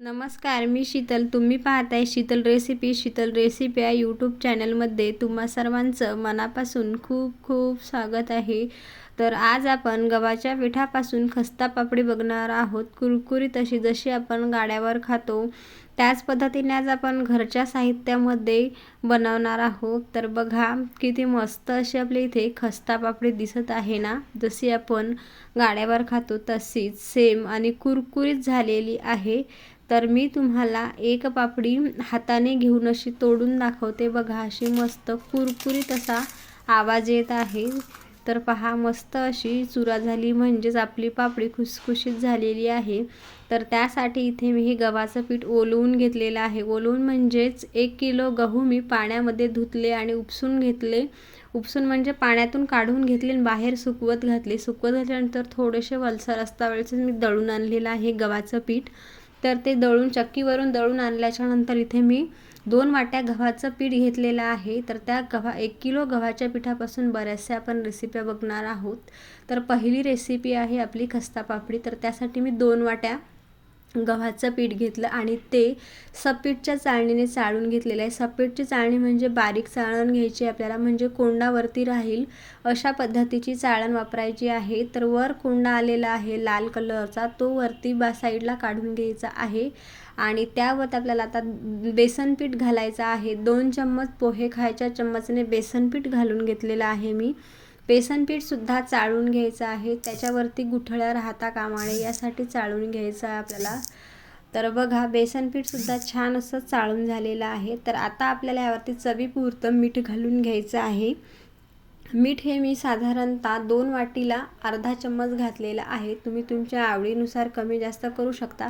नमस्कार मी शीतल. तुम्ही पाहताय शीतल रेसिपी. शीतल रेसिपी या यूट्यूब चॅनलमध्ये तुम्हा सर्वांचं मनापासून खूप खूप स्वागत आहे. तर आज आपण गव्हाच्या पिठापासून खस्ता पापडी बघणार आहोत. कुरकुरीत अशी जशी आपण गाड्यावर खातो त्याच पद्धतीने आज आपण घरच्या साहित्यामध्ये बनवणार आहोत. तर बघा किती मस्त अशी आपल्या इथे खस्ता पापडी दिसत आहे ना? जशी आपण गाड्यावर खातो तशीच सेम आणि कुरकुरीत झालेली आहे. तर मी तुम्हाला एक पापडी हाताने घेऊन अशी तोडून दाखवते. बघा अशी मस्त कुरकुरीत असा आवाज येत आहे. तर पहा मस्त अशी चुरा झाली म्हणजेच आपली पापडी खुसखुशीत झालेली आहे. तर त्यासाठी इथे मी हे गव्हाचं पीठ ओलवून घेतलेलं आहे. ओलवून म्हणजेच एक किलो गहू मी पाण्यामध्ये धुतले आणि उपसून घेतले. उपसून म्हणजे पाण्यातून काढून घेतले आणि बाहेर सुकवत घातले. सुकवत घातल्यानंतर थोडेसे वलसर असता वेळेस मी दळून आणलेलं आहे गव्हाचं पीठ. तर ते दळून चक्कीवरून दळून आणल्याच्यानंतर इथे मी दोन वाट्या गव्हाचं पीठ घेतलेलं आहे तर त्या गव्हा एक किलो गव्हाच्या पिठापासून बऱ्याचशा आपण रेसिप्या बघणार आहोत. तर पहिली रेसिपी आहे आपली खस्ता पापडी तर त्यासाठी मी दोन वाट्या गव्हाचं पीठ घेतलं आणि ते सपीठच्या चाळणीने चाळून घेतलेलं आहे. सपीठची चाळणी म्हणजे बारीक चाळण घ्यायची आपल्याला म्हणजे कोंडावरती राहील अशा पद्धतीची चाळण वापरायची आहे. तर वर कोंडा आलेला आहे लाल कलरचा तो वरती बा साईडला काढून घ्यायचा आहे आणि त्यावर आपल्याला आता बेसन पीठ घालायचं आहे. दोन चम्मच पोहे खायच्या चम्मचने बेसन पीठ घालून घेतलेलं आहे मी. बेसनपीठसुद्धा चाळून घ्यायचं आहे. त्याच्यावरती गुठळ्या राहता कामा नये यासाठी चाळून घ्यायचं आहे आपल्याला. तर बघा बेसनपीठसुद्धा छान असं चाळून झालेलं आहे. तर आता आपल्याला यावरती चवीपुरतं मीठ घालून घ्यायचं आहे. मीठ हे मी साधारणतः दोन वाटीला अर्धा चम्मच घातलेला आहे. तुम्ही तुमच्या आवडीनुसार कमी जास्त करू शकता.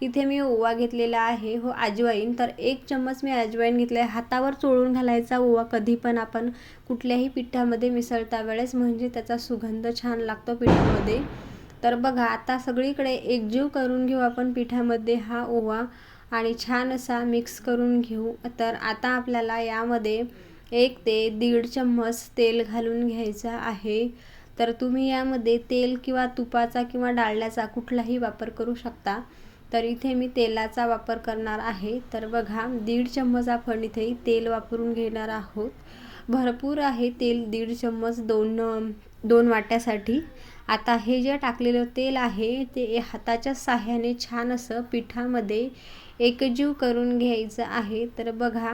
इथे मी ओवा घेतलेला आहे. हो अजवाईन. तर एक चम्मच मी अजवाईन घेतलं आहे हातावर चोळून घालायचा ओवा कधी पण आपण कुठल्याही पिठामध्ये मिसळता वेळेस म्हणजे त्याचा सुगंध छान लागतो पिठामध्ये. तर बघा आता सगळीकडे एकजीव करून घेऊ आपण पिठामध्ये हा ओवा आणि छान असा मिक्स करून घेऊ. तर आता आपल्याला यामध्ये एक ते दीड चम्मच तेल घालून घ्यायचा आहे. तर तुम्ही यामध्ये तेल किंवा तुपाचा किंवा डाळल्याचा कुठलाही वापर करू शकता. तर इथे मी तेलाचा वापर करणार आहे. तर बघा दीड चम्मच आपण इथे तेल वापरून घेणार आहोत. भरपूर आहे तेल दीड चम्मच दोन दोन वाट्यासाठी. आता हे जे टाकलेलं तेल आहे ते हाताच्या साह्याने छान असं पिठामध्ये एकजीव करून घ्यायचं आहे. तर बघा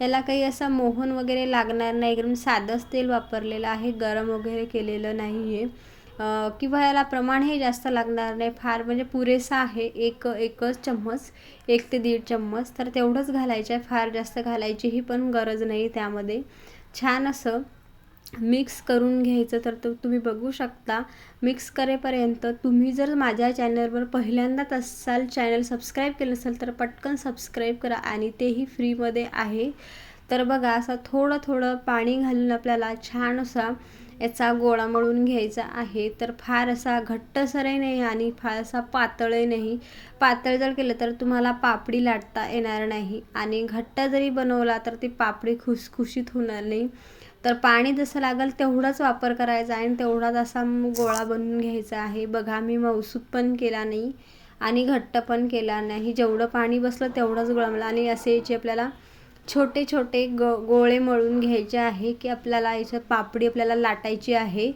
याला काही असं मोहन वगैरे लागणार नाही एकदम साधंच तेल वापरलेलं आहे गरम वगैरे केलेलं नाही आहे किंवा याला प्रमाण हे जास्त लागणार नाही फार म्हणजे पुरेसा आहे एक एकच चम्मच एक ते दीड चम्मच तर तेवढंच घालायचं आहे फार जास्त घालायचीही पण गरज नाही त्यामध्ये. छान असं मिक्स करून घ्यायचं तर तो तुम्ही बघू शकता. मिक्स करेपर्यंत तुम्ही जर माझ्या चॅनलवर पहिल्यांदाच असाल चॅनल सबस्क्राईब केलं असेल तर पटकन सबस्क्राईब करा आणि तेही फ्रीमध्ये आहे. तर बघा असं थोडं थोडं पाणी घालून आपल्याला छान असा याचा गोळा मळून घ्यायचा आहे. तर फार असा घट्टसरही नाही आणि फार असा पातळही नाही. पातळ जर केलं तर तुम्हाला पापडी लाटता येणार नाही आणि घट्ट जरी बनवला तर ती पापडी खुसखुशीत होणार नाही. तर पाणी जसं लागेल तेवढाच वापर करायचा आहे आणि तेवढाच असा गोळा बनवून घ्यायचा आहे. बघा मी मऊसूत पण केला नाही आणि घट्ट पण केला नाही. जेवढं पाणी बसलं तेवढंच गोळा मला आणि असे याचे आपल्याला छोटे छोटे ग गोळे मळून घ्यायचे आहे की आपल्याला याच्यात पापडी आपल्याला लाटायची आहे.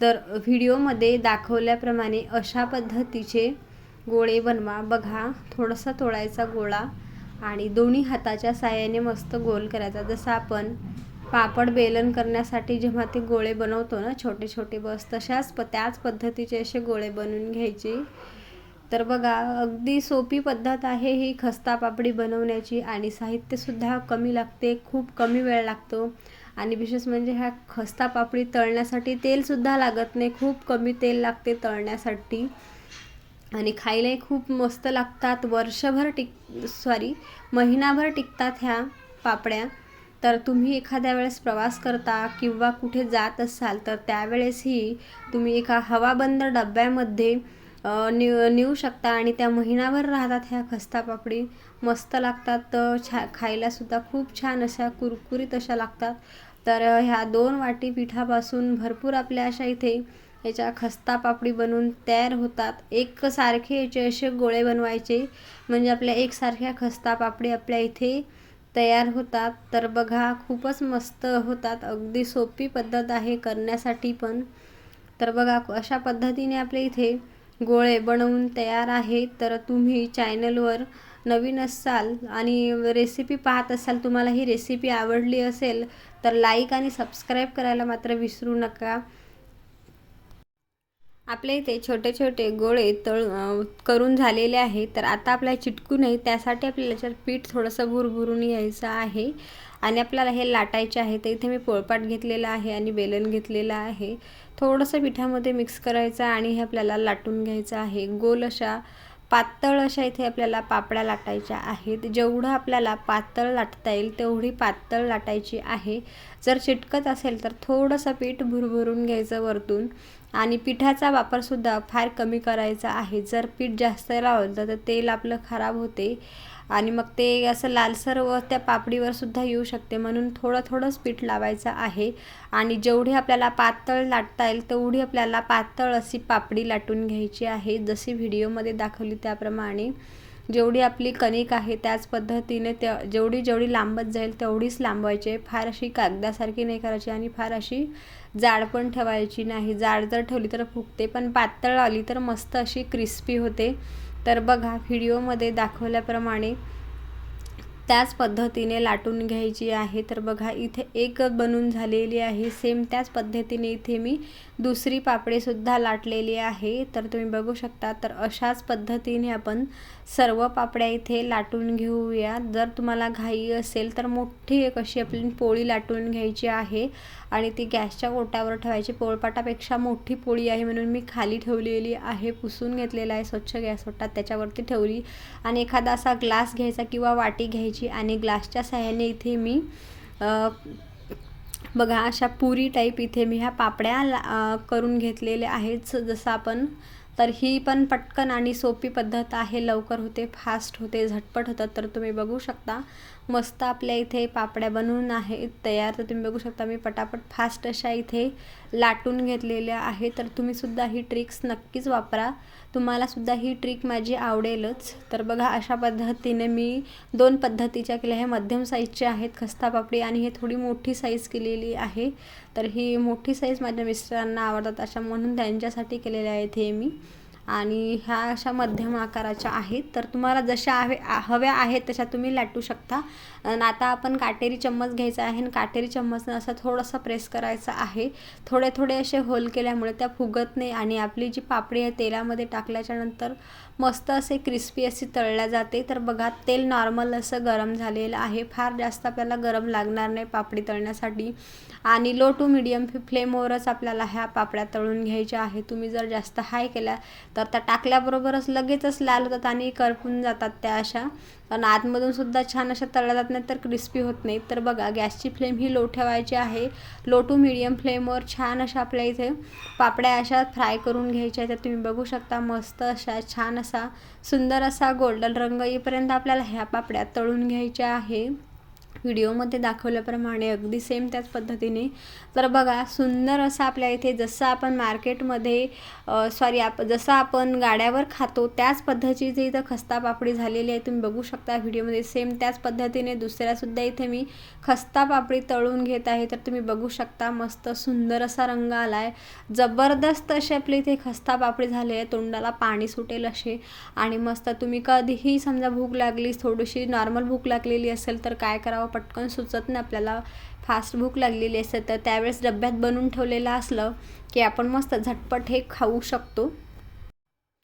तर व्हिडिओमध्ये दाखवल्याप्रमाणे अशा पद्धतीचे गोळे बनवा. बघा थोडासा तोडायचा गोळा आणि दोन्ही हाताच्या साह्याने मस्त गोल करायचा. जसं आपण पापड बेलन करण्यासाठी जेव्हा ते गोळे बनवतो ना छोटे छोटे बस तशाच प त्याच पद्धतीचे असे गोळे बनवून घ्यायचे. तर बघा अगदी सोपी पद्धत आहे ही खस्ता पापडी बनवण्याची आणि साहित्यसुद्धा कमी लागते खूप कमी वेळ लागतो. आणि विशेष म्हणजे ह्या खस्ता पापडी तळण्यासाठी तेलसुद्धा लागत नाही खूप कमी तेल लागते तळण्यासाठी. आणि खायलाही खूप मस्त लागतात वर्षभर टिक सॉरी महिनाभर टिकतात ह्या पापड्या. तर तुम्ही एखाद्या वेळेस प्रवास करता किंवा कुठे जात असाल तर त्यावेळेसही तुम्ही एका हवाबंद डब्यामध्ये नेऊ नेऊ शकता आणि त्या महिनाभर राहतात ह्या खस्ता पापडी मस्त लागतात तर छा खायलासुद्धा खूप छान अशा कुरकुरीत अशा लागतात. तर ह्या दोन वाटी पिठापासून भरपूर आपल्या अशा इथे याच्या खस्ता पापडी बनवून तयार होतात. एकसारखे याचे असे गोळे बनवायचे म्हणजे आपल्या एकसारख्या खस्ता पापडी आपल्या इथे तयार होतात. तर बघा खूपच मस्त होतात. अगदी सोपी पद्धत आहे करण्यासाठी पण. तर बघा अशा पद्धतीने आपल्या इथे गोळे बनवून तयार आहे. तर तुम्ही चॅनलवर नवीन असाल आणि रेसिपी पाहत असाल तुम्हाला ही रेसिपी आवडली असेल तर लाईक आणि सबस्क्राईब करायला मात्र विसरू नका. आपल्या इथे छोटे छोटे गोळे तळ करून झालेले आहे. तर आता आपल्याला चिटकू नये त्यासाठी आपल्याला याच्यात पीठ थोडंसं भुरभुरून यायचं आहे. आणि आपल्याला हे लाटायचे आहे तर इथे मी पोळपाट घेतलेला आहे आणि बेलन घेतलेलं आहे. थोडंसं पिठामध्ये मिक्स करायचं आणि हे आपल्याला लाटून घ्यायचं आहे. गोल अशा पातळ अशा इथे आपल्याला पापड्या लाटायच्या आहेत. जेवढं आपल्याला पातळ लाटता येईल तेवढी पातळ लाटायची आहे. जर चिटकत असेल तर थोडंसं पीठ भुरभुरून घ्यायचं वरतून. आणि पिठाचा वापरसुद्धा फार कमी करायचा आहे. जर पीठ जास्त लावलं तर तेल आपलं खराब होते आणि मग ते असं लालसर व त्या पापडीवर सुद्धा येऊ शकते. म्हणून थोडं थोडंच पीठ लावायचं आहे. आणि जेवढी आपल्याला पातळ लाटता येईल तेवढी आपल्याला पातळ अशी पापडी लाटून घ्यायची आहे. जशी व्हिडिओमध्ये दाखवली त्याप्रमाणे. जेवढी आपली कणिक आहे त्याच पद्धतीने त्या जेवढी जेवढी लांबत जाईल तेवढीच लांबवायचे फार अशी कागदासारखी नाही करायची आणि फार अशी जाड पण ठेवायची नाही. जाड जर ठेवली तर फुगते पण पातळ आली तर मस्त अशी क्रिस्पी होते. तर बघा व्हिडिओमध्ये दाखवल्याप्रमाणे त्याच पद्धतीने लाटून घ्यायची आहे. तर बघा इथे एक बनून झालेली आहे. सेम त्याच पद्धतीने इथे मी दुसरी पापडेसुद्धा लाटलेली आहे. तर तुम्ही बघू शकता तर अशाच पद्धतीने आपण सर्व पापड्या इथे लाटून घेऊया. जर तुम्हाला घाई असेल तर मोठी एक अशी आपली पोळी लाटून घ्यायची आहे. आणि ती गॅसच्या ओट्यावर ठेवायची. पोळपाटापेक्षा मोठी पोळी आहे म्हणून मी खाली ठेवलेली आहे पुसून घेतलेला आहे स्वच्छ गॅस ओटा. त्याच्यावरती ठेवली आणि एखादा असा ग्लास घ्यायचा किंवा वाटी घ्यायची आणि ग्लासच्या सहाय्याने इथे मी बघा अशा पुरी टाईप इथे मी ह्या पापड्या करून घेतलेल्या आहेत. जसं आपण तर ही पण पटकन आणि सोपी पद्धत आहे. लवकर होते फास्ट होते झटपट होतात. तर तुम्ही बघू शकता मस्त आपल्या इथे पापड्या बनवून आहेत. तयार तर तुम्ही बघू शकता मी पटापट फास्ट अशा इथे लाटून घेतलेल्या आहे तर तुम्हीसुद्धा ही ट्रिक्स नक्कीच वापरा. तुम्हालासुद्धा ही ट्रिक माझी आवडेलच. तर बघा अशा पद्धतीने मी दोन पद्धतीच्या केल्या. हे मध्यम साईजचे आहेत खस्ता पापडी आणि हे थोडी मोठी साईज केलेली आहे. तर ही मोठी साईज माझ्या मिस्टरांना आवडतात अशा म्हणून त्यांच्यासाठी केलेल्या आहेत हे मी. आणि ह्या अशा मध्यम आकाराच्या आहेत. तर तुम्हाला जशा हवे हव्या आहेत तशा तुम्ही लाटू शकता. आणि आता आपण काटेरी चम्मच घ्यायचा आहे आणि काटेरी चम्मचनं असं थोडंसं प्रेस करायचं आहे. थोडे थोडे असे होल केल्यामुळे त्या फुगत नाही आणि आपली जी पापडी आहे तेलामध्ये टाकल्याच्यानंतर मस्त असे क्रिस्पी अशी तळल्या जाते. तर बघा तेल नॉर्मल असं गरम झालेलं आहे. फार जास्त आपल्याला गरम लागणार नाही पापडी तळण्यासाठी. आणि लो टू मिडियम फ्लेमवरच आपल्याला ह्या पापड्या तळून घ्यायच्या आहे तुम्ही जर जास्त हाय केल्या तर त्या टाकल्याबरोबरच लगेचच लाल होतात आणि करपून जातात त्या अशा. पण आतमधून सुद्धा छान अशा तळल्या जात नाही तर क्रिस्पी होत नाही तर बघा गॅसची फ्लेम ही लो ठेवायची आहे. लो टू मिडियम फ्लेमवर छान अशा आपल्या इथे पापड्या अशा फ्राय करून घ्यायच्या तर तुम्ही बघू शकता मस्त अशा छान असा सुंदर असा गोल्डन रंग येईपर्यंत आपल्याला ह्या पापड्या तळून घ्यायच्या आहे. व्हिडिओमध्ये दाखवल्याप्रमाणे अगदी सेम त्याच पद्धतीने. तर बघा सुंदर असं आपल्या इथे जसं आपण मार्केटमध्ये सॉरी आप जसं आपण गाड्यावर खातो त्याच पद्धतीची इथं खस्ता पापडी झालेली आहे तुम्ही बघू शकता व्हिडिओमध्ये. सेम त्याच पद्धतीने दुसऱ्यासुद्धा इथे मी खस्ता पापडी तळून घेत आहे. तर तुम्ही बघू शकता मस्त सुंदर असा रंग आला आहे जबरदस्त असे आपले इथे खस्ता पापडी झाले आहे. तोंडाला पाणी सुटेल असे. आणि मस्त तुम्ही कधीही समजा भूक लागली थोडीशी नॉर्मल भूक लागलेली असेल तर काय करावं? पटकन सुचत नाही आपल्याला फास्ट भूक लागलेली असते तर त्यावेळेस डब्यात बनवून ठेवलेलं असलं की आपण मस्त झटपट हे खाऊ शकतो.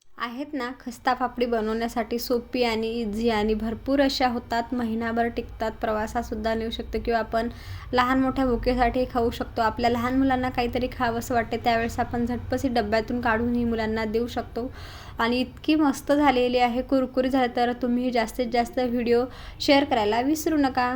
आहेत ना खस्ता पापडी बनवण्यासाठी सोपी आणि इझी आणि भरपूर अशा होतात महिनाभर टिकतात प्रवासासुद्धा नेऊ शकतो किंवा आपण लहान मोठ्या भुकेसाठी खाऊ शकतो. आपल्या लहान मुलांना काहीतरी खावंसं वाटते त्यावेळेस आपण झटपसी डब्यातून काढून ही मुलांना देऊ शकतो. आणि इतकी मस्त झालेली आहे कुरकुरी झाली तर तुम्ही जास्तीत जास्त व्हिडिओ शेअर करायला विसरू नका.